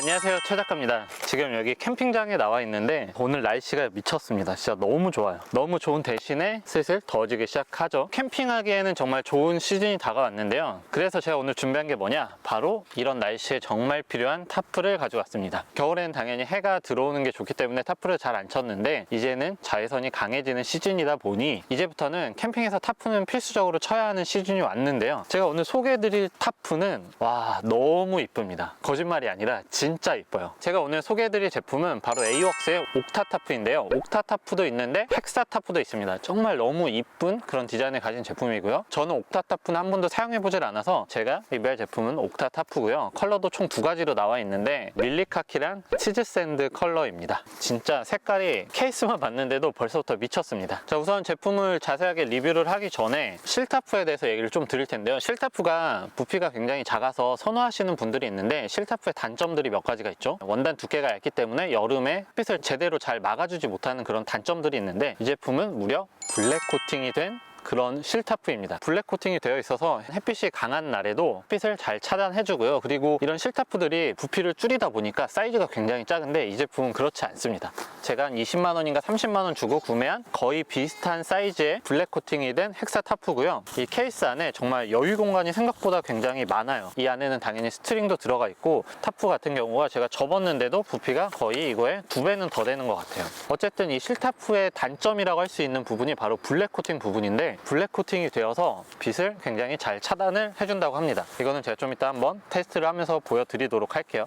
안녕하세요. 최 작가입니다. 지금 여기 캠핑장에 나와 있는데 오늘 날씨가 미쳤습니다. 진짜 너무 좋아요. 너무 좋은 대신에 슬슬 더워지기 시작하죠. 캠핑하기에는 정말 좋은 시즌이 다가왔는데요. 그래서 제가 오늘 준비한 게 뭐냐? 바로 이런 날씨에 정말 필요한 타프를 가져왔습니다. 겨울에는 당연히 해가 들어오는 게 좋기 때문에 타프를 잘 안 쳤는데 이제는 자외선이 강해지는 시즌이다 보니 이제부터는 캠핑에서 타프는 필수적으로 쳐야 하는 시즌이 왔는데요. 제가 오늘 소개해드릴 타프는 와 너무 이쁩니다. 거짓말이 아니라 진짜 이뻐요. 제가 오늘 소개해드릴 제품은 바로 에이웍스의 옥타 타프인데요. 옥타 타프도 있는데 헥사 타프도 있습니다. 정말 너무 이쁜 그런 디자인을 가진 제품이고요. 저는 옥타 타프는 한 번도 사용해보질 않아서 제가 리뷰할 제품은 옥타 타프고요. 컬러도 총 두 가지로 나와 있는데 밀리카키랑 치즈샌드 컬러입니다. 진짜 색깔이 케이스만 봤는데도 벌써부터 미쳤습니다. 자 우선 제품을 자세하게 리뷰를 하기 전에 실타프에 대해서 얘기를 좀 드릴 텐데요. 실타프가 부피가 굉장히 작아서 선호하시는 분들이 있는데 실타프의 단점들이 몇 가지가 있죠. 원단 두께가 얇기 때문에 여름에 햇빛을 제대로 잘 막아주지 못하는 그런 단점들이 있는데 이 제품은 무려 블랙 코팅이 된 그런 실타프입니다. 블랙 코팅이 되어 있어서 햇빛이 강한 날에도 햇빛을 잘 차단해 주고요. 그리고 이런 실타프들이 부피를 줄이다 보니까 사이즈가 굉장히 작은데 이 제품은 그렇지 않습니다. 제가 한 20만 원인가 30만 원 주고 구매한 거의 비슷한 사이즈의 블랙 코팅이 된 헥사 타프고요. 이 케이스 안에 정말 여유 공간이 생각보다 굉장히 많아요. 이 안에는 당연히 스트링도 들어가 있고 타프 같은 경우가 제가 접었는데도 부피가 거의 이거에 두 배는 더 되는 것 같아요. 어쨌든 이 실타프의 단점이라고 할 수 있는 부분이 바로 블랙 코팅 부분인데 블랙 코팅이 되어서 빛을 굉장히 잘 차단을 해준다고 합니다. 이거는 제가 좀 이따 한번 테스트를 하면서 보여드리도록 할게요.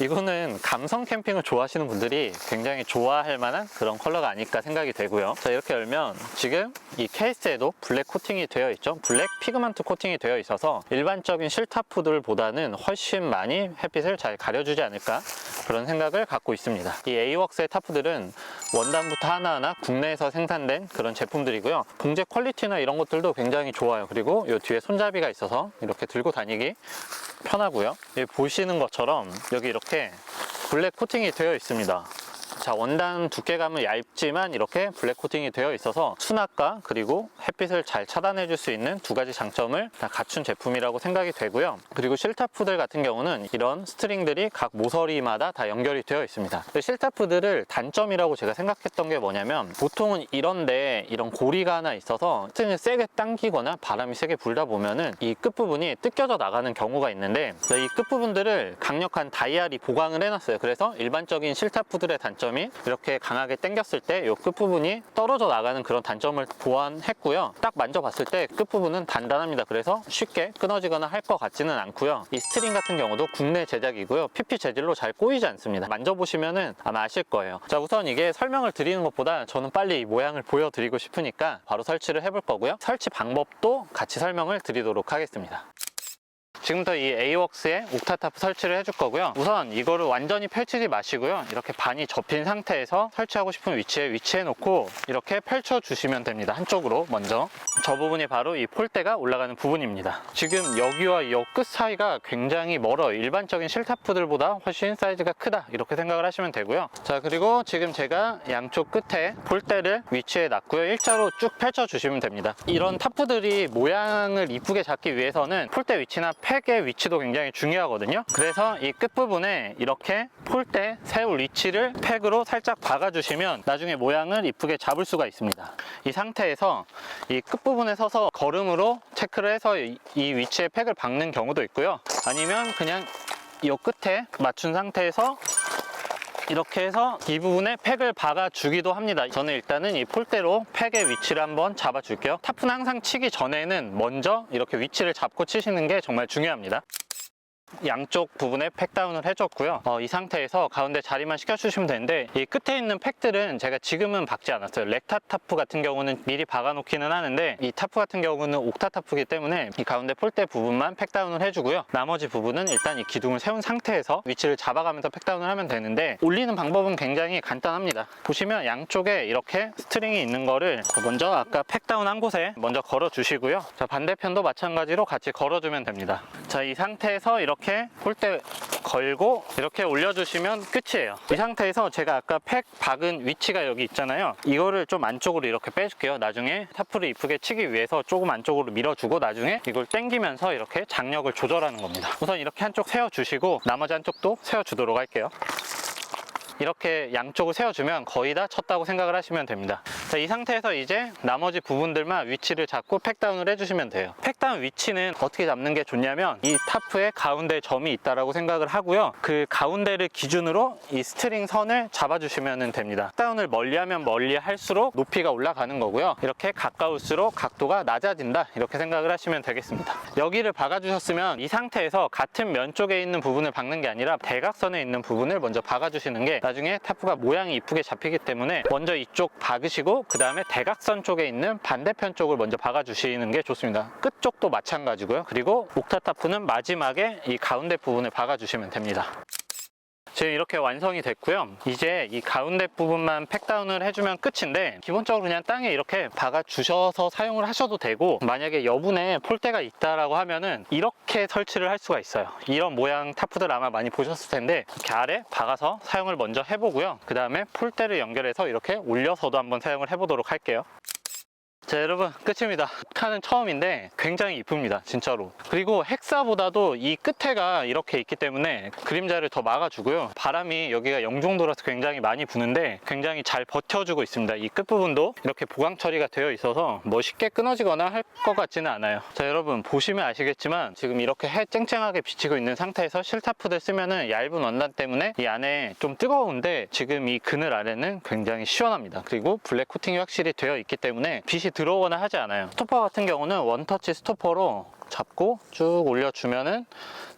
이거는 감성 캠핑을 좋아하시는 분들이 굉장히 좋아할 만한 그런 컬러가 아닐까 생각이 되고요. 자, 이렇게 열면 지금 이 케이스에도 블랙 코팅이 되어 있죠. 블랙 피그먼트 코팅이 되어 있어서 일반적인 실타프들보다는 훨씬 많이 햇빛을 잘 가려주지 않을까 그런 생각을 갖고 있습니다. 이 에이웍스의 타프들은 원단부터 하나하나 국내에서 생산된 그런 제품들이고요. 봉제 퀄리티나 이런 것들도 굉장히 좋아요. 그리고 이 뒤에 손잡이가 있어서 이렇게 들고 다니기 편하고요. 보시는 것처럼 여기 이렇게 블랙 코팅이 되어 있습니다. 자, 원단 두께감은 얇지만 이렇게 블랙 코팅이 되어 있어서 수납과 그리고 햇빛을 잘 차단해 줄 수 있는 두 가지 장점을 다 갖춘 제품이라고 생각이 되고요. 그리고 실타프들 같은 경우는 이런 스트링들이 각 모서리마다 다 연결이 되어 있습니다. 실타프들을 단점이라고 제가 생각했던 게 뭐냐면 보통은 이런데 이런 고리가 하나 있어서 스트링을 세게 당기거나 바람이 세게 불다 보면은 이 끝부분이 뜯겨져 나가는 경우가 있는데 이 끝부분들을 강력한 다이아리 보강을 해놨어요. 그래서 일반적인 실타프들의 단점 이 이렇게 강하게 당겼을 때 이 끝부분이 떨어져 나가는 그런 단점을 보완했고요. 딱 만져봤을 때 끝부분은 단단합니다. 그래서 쉽게 끊어지거나 할 것 같지는 않고요. 이 스트링 같은 경우도 국내 제작이고요. PP 재질로 잘 꼬이지 않습니다. 만져보시면은 아마 아실 거예요. 자, 우선 이게 설명을 드리는 것보다 저는 빨리 이 모양을 보여드리고 싶으니까 바로 설치를 해볼 거고요. 설치 방법도 같이 설명을 드리도록 하겠습니다. 지금부터 이 에이웍스의 옥타타프 설치를 해줄 거고요. 우선 이거를 완전히 펼치지 마시고요. 이렇게 반이 접힌 상태에서 설치하고 싶은 위치에 위치해 놓고 이렇게 펼쳐 주시면 됩니다. 한쪽으로 먼저. 저 부분이 바로 이 폴대가 올라가는 부분입니다. 지금 여기와 이 끝 사이가 굉장히 멀어요. 일반적인 실타프들보다 훨씬 사이즈가 크다. 이렇게 생각을 하시면 되고요. 자, 그리고 지금 제가 양쪽 끝에 폴대를 위치해 놨고요. 일자로 쭉 펼쳐 주시면 됩니다. 이런 타프들이 모양을 이쁘게 잡기 위해서는 폴대 위치나 팩의 위치도 굉장히 중요하거든요. 그래서 이 끝부분에 이렇게 폴대 세울 위치를 팩으로 살짝 박아주시면 나중에 모양을 이쁘게 잡을 수가 있습니다. 이 상태에서 이 끝부분에 서서 걸음으로 체크를 해서 이, 이 위치에 팩을 박는 경우도 있고요. 아니면 그냥 이 끝에 맞춘 상태에서 이렇게 해서 이 부분에 팩을 박아 주기도 합니다. 저는 일단은 이 폴대로 팩의 위치를 한번 잡아 줄게요. 타프는 항상 치기 전에는 먼저 이렇게 위치를 잡고 치시는 게 정말 중요합니다 양쪽 부분에 팩다운을 해줬고요. 어, 이 상태에서 가운데 자리만 시켜주시면 되는데 이 끝에 있는 팩들은 제가 지금은 박지 않았어요. 렉타 타프 같은 경우는 미리 박아 놓기는 하는데 이 타프 같은 경우는 옥타 타프이기 때문에 이 가운데 폴대 부분만 팩다운을 해주고요. 나머지 부분은 일단 이 기둥을 세운 상태에서 위치를 잡아가면서 팩다운을 하면 되는데 올리는 방법은 굉장히 간단합니다. 보시면 양쪽에 이렇게 스트링이 있는 거를 먼저 아까 팩다운 한 곳에 먼저 걸어 주시고요. 자 반대편도 마찬가지로 같이 걸어 주면 됩니다. 자, 이 상태에서 이렇게 폴대 걸고 이렇게 올려주시면 끝이에요. 이 상태에서 제가 아까 팩 박은 위치가 여기 있잖아요. 이거를 좀 안쪽으로 이렇게 빼줄게요. 나중에 타프를 이쁘게 치기 위해서 조금 안쪽으로 밀어주고 나중에 이걸 당기면서 이렇게 장력을 조절하는 겁니다. 우선 이렇게 한쪽 세워주시고 나머지 한쪽도 세워주도록 할게요. 이렇게 양쪽을 세워주면 거의 다 쳤다고 생각을 하시면 됩니다. 자, 이 상태에서 이제 나머지 부분들만 위치를 잡고 팩다운을 해주시면 돼요. 팩다운 위치는 어떻게 잡는 게 좋냐면 이 타프의 가운데 점이 있다라고 생각을 하고요. 그 가운데를 기준으로 이 스트링 선을 잡아주시면 됩니다. 팩다운을 멀리하면 멀리 할수록 높이가 올라가는 거고요. 이렇게 가까울수록 각도가 낮아진다 이렇게 생각을 하시면 되겠습니다. 여기를 박아주셨으면 이 상태에서 같은 면 쪽에 있는 부분을 박는 게 아니라 대각선에 있는 부분을 먼저 박아주시는 게 나중에 타프가 모양이 이쁘게 잡히기 때문에 먼저 이쪽 박으시고 그 다음에 대각선 쪽에 있는 반대편 쪽을 먼저 박아주시는 게 좋습니다. 끝 쪽도 마찬가지고요. 그리고 옥타 타프는 마지막에 이 가운데 부분을 박아주시면 됩니다. 지금 이렇게 완성이 됐고요. 이제 이 가운데 부분만 팩다운을 해주면 끝인데 기본적으로 그냥 땅에 이렇게 박아 주셔서 사용을 하셔도 되고 만약에 여분에 폴대가 있다라고 하면은 이렇게 설치를 할 수가 있어요. 이런 모양 타프들 아마 많이 보셨을 텐데 이렇게 아래 박아서 사용을 먼저 해보고요. 그 다음에 폴대를 연결해서 이렇게 올려서도 한번 사용을 해보도록 할게요. 자 여러분 끝입니다. 타는 처음인데 굉장히 이쁩니다 진짜로. 그리고 헥사보다도 이 끝에가 이렇게 있기 때문에 그림자를 더 막아주고요. 바람이 여기가 영종도라서 굉장히 많이 부는데 굉장히 잘 버텨주고 있습니다. 이 끝부분도 이렇게 보강 처리가 되어 있어서 뭐 쉽게 끊어지거나 할 것 같지는 않아요. 자 여러분 보시면 아시겠지만 지금 이렇게 해 쨍쨍하게 비치고 있는 상태에서 실타프들 쓰면은 얇은 원단 때문에 이 안에 좀 뜨거운데 지금 이 그늘 아래는 굉장히 시원합니다. 그리고 블랙 코팅이 확실히 되어 있기 때문에 빛이 들어오거나 하지 않아요. 스토퍼 같은 경우는 원터치 스토퍼로 잡고 쭉 올려주면은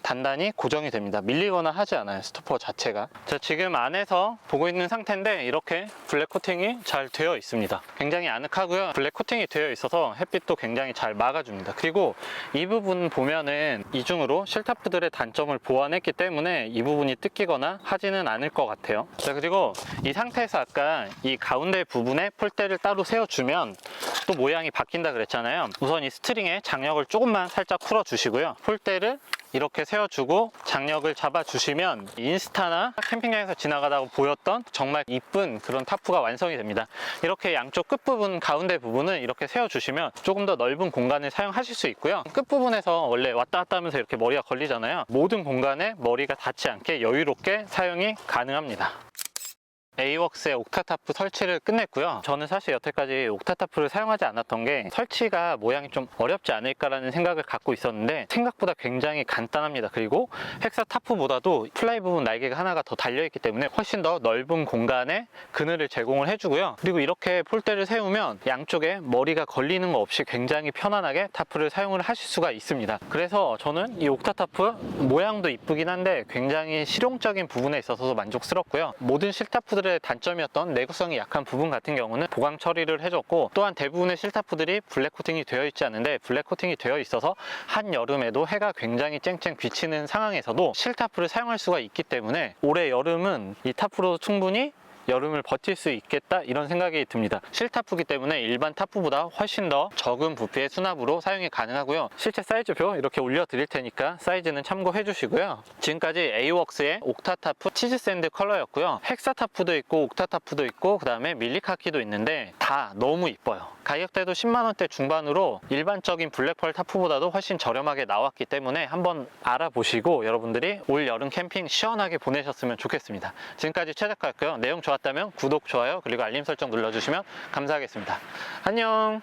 단단히 고정이 됩니다. 밀리거나 하지 않아요. 스토퍼 자체가. 자, 지금 안에서 보고 있는 상태인데 이렇게 블랙 코팅이 잘 되어 있습니다. 굉장히 아늑하고요. 블랙 코팅이 되어 있어서 햇빛도 굉장히 잘 막아줍니다. 그리고 이 부분 보면은 이중으로 실타프들의 단점을 보완했기 때문에 이 부분이 뜯기거나 하지는 않을 것 같아요. 자, 그리고 이 상태에서 아까 이 가운데 부분에 폴대를 따로 세워주면 또 모양이 바뀐다 그랬잖아요. 우선 이 스트링에 장력을 조금만 살짝 풀어주시고요. 폴대를 이렇게 세워주고 장력을 잡아주시면 인스타나 캠핑장에서 지나가다가 보였던 정말 이쁜 그런 타프가 완성이 됩니다. 이렇게 양쪽 끝부분 가운데 부분은 이렇게 세워주시면 조금 더 넓은 공간을 사용하실 수 있고요. 끝부분에서 원래 왔다 갔다 하면서 이렇게 머리가 걸리잖아요. 모든 공간에 머리가 닿지 않게 여유롭게 사용이 가능합니다. 에이웍스의 옥타타프 설치를 끝냈고요. 저는 사실 여태까지 옥타타프를 사용하지 않았던 게 설치가 모양이 좀 어렵지 않을까라는 생각을 갖고 있었는데 생각보다 굉장히 간단합니다. 그리고 헥사 타프보다도 플라이 부분 날개가 하나가 더 달려있기 때문에 훨씬 더 넓은 공간에 그늘을 제공을 해주고요. 그리고 이렇게 폴대를 세우면 양쪽에 머리가 걸리는 거 없이 굉장히 편안하게 타프를 사용을 하실 수가 있습니다. 그래서 저는 이 옥타타프 모양도 이쁘긴 한데 굉장히 실용적인 부분에 있어서 만족스럽고요. 모든 실타프들 의 단점이었던 내구성이 약한 부분 같은 경우는 보강 처리를 해줬고 또한 대부분의 실타프들이 블랙 코팅이 되어 있지 않은데 블랙 코팅이 되어 있어서 한여름에도 해가 굉장히 쨍쨍 비치는 상황에서도 실타프를 사용할 수가 있기 때문에 올해 여름은 이 타프로 충분히 여름을 버틸 수 있겠다 이런 생각이 듭니다. 실타프기 때문에 일반 타프보다 훨씬 더 적은 부피의 수납으로 사용이 가능하고요. 실제 사이즈표 이렇게 올려 드릴 테니까 사이즈는 참고해 주시고요. 지금까지 에이웍스의 옥타타프 치즈샌드 컬러였고요. 헥사타프도 있고 옥타타프도 있고 그 다음에 밀리카키도 있는데 다 너무 이뻐요. 가격대도 10만원대 중반으로 일반적인 블랙펄 타프보다도 훨씬 저렴하게 나왔기 때문에 한번 알아보시고 여러분들이 올 여름 캠핑 시원하게 보내셨으면 좋겠습니다. 지금까지 최작가였고요. 내용 좋았다면 구독, 좋아요 그리고 알림 설정 눌러주시면 감사하겠습니다. 안녕